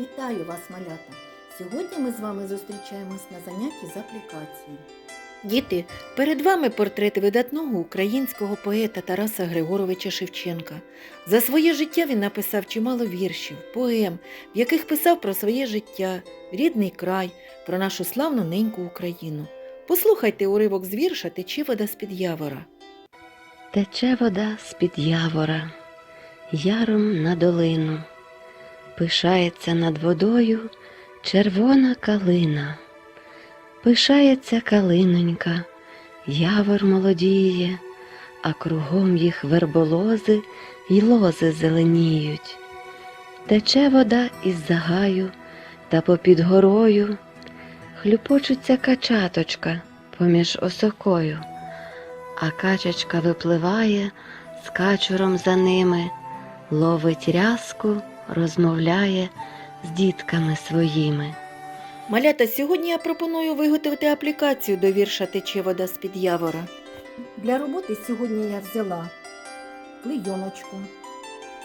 Вітаю вас, малята! Сьогодні ми з вами зустрічаємось на занятті з аплікації. Діти, перед вами портрет видатного українського поета Тараса Григоровича Шевченка. За своє життя він написав чимало віршів, поем, в яких писав про своє життя, рідний край, про нашу славну неньку Україну. Послухайте уривок з вірша Тече вода з-під явора. Тече вода з-під явора, яром на долину, пишається над водою червона калина, пишається калинонька, явор молодіє, а кругом їх верболози й лози зеленіють. Тече вода із загаю та попід горою, хлюпочуться качаточка поміж осокою. А качечка випливає з качуром за ними, ловить рязку, розмовляє з дітками своїми. Малята, сьогодні я пропоную виготовити аплікацію до вірша Тече вода з-під явора. Для роботи сьогодні я взяла клейоночку,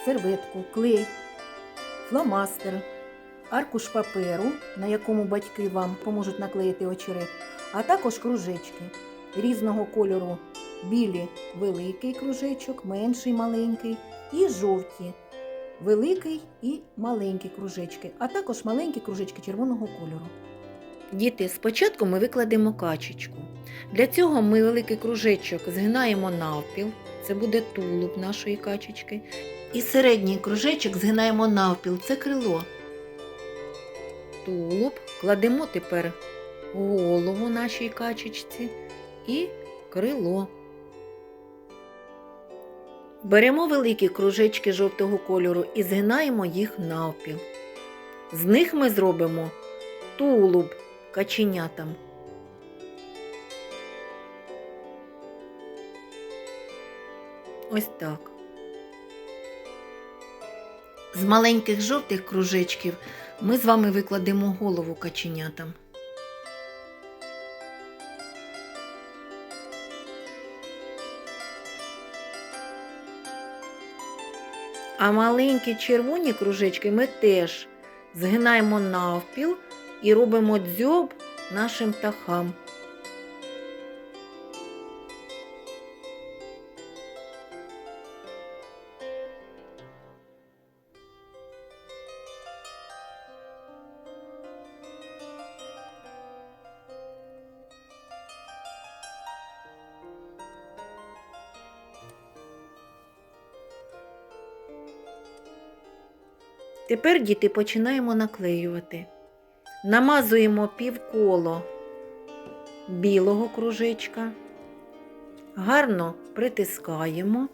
серветку, клей, фломастер, аркуш паперу, на якому батьки вам поможуть наклеїти очерет, а також кружечки різного кольору. Білі великий кружечок, менший маленький, і жовті великий і маленький кружечки, а також маленькі кружечки червоного кольору. Діти, спочатку ми викладемо качечку. Для цього ми великий кружечок згинаємо навпіл, це буде тулуб нашої качечки. І середній кружечок згинаємо навпіл, це крило. Тулуб кладемо тепер голову нашій качечці і крило. Беремо великі кружечки жовтого кольору і згинаємо їх навпіл. З них ми зробимо тулуб каченятам. Ось так. З маленьких жовтих кружечків ми з вами викладемо голову каченятам. А маленькі червоні кружечки ми теж згинаємо навпіл і робимо дзьоб нашим птахам. Тепер діти починаємо наклеювати. Намазуємо півколо білого кружечка, гарно притискаємо,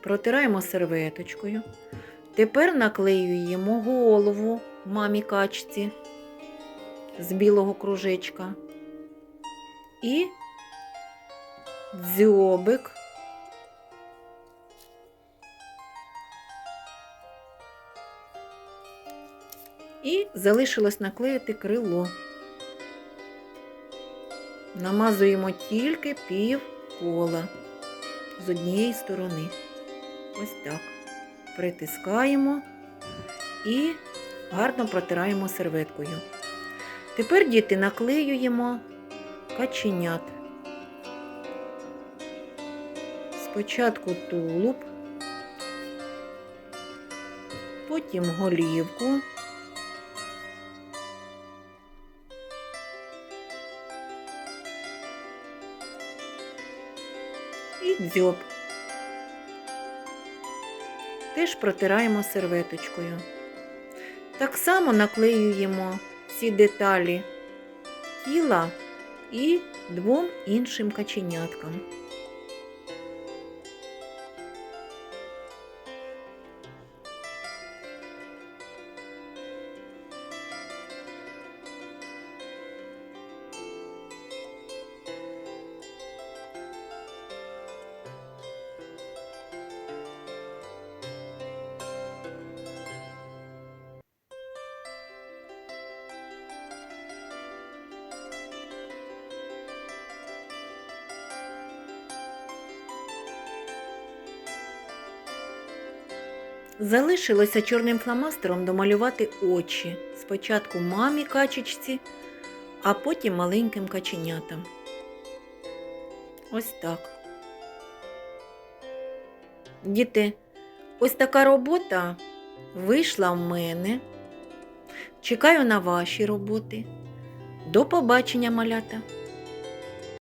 протираємо серветочкою. Тепер наклеюємо голову мамі качці з білого кружечка і дзьобик І залишилось наклеїти крило. Намазуємо тільки пів кола з однієї сторони. Ось так. Притискаємо і гарно протираємо серветкою. Тепер діти наклеюємо каченят. Спочатку тулуб, потім голівку. Дзьоб. Теж протираємо серветочкою. Так само наклеюємо ці деталі тіла і двом іншим каченяткам. Залишилося чорним фломастером домалювати очі. Спочатку мамі качечці, а потім маленьким каченятам. Ось так. Діти, ось така робота вийшла в мене. Чекаю на ваші роботи. До побачення, малята!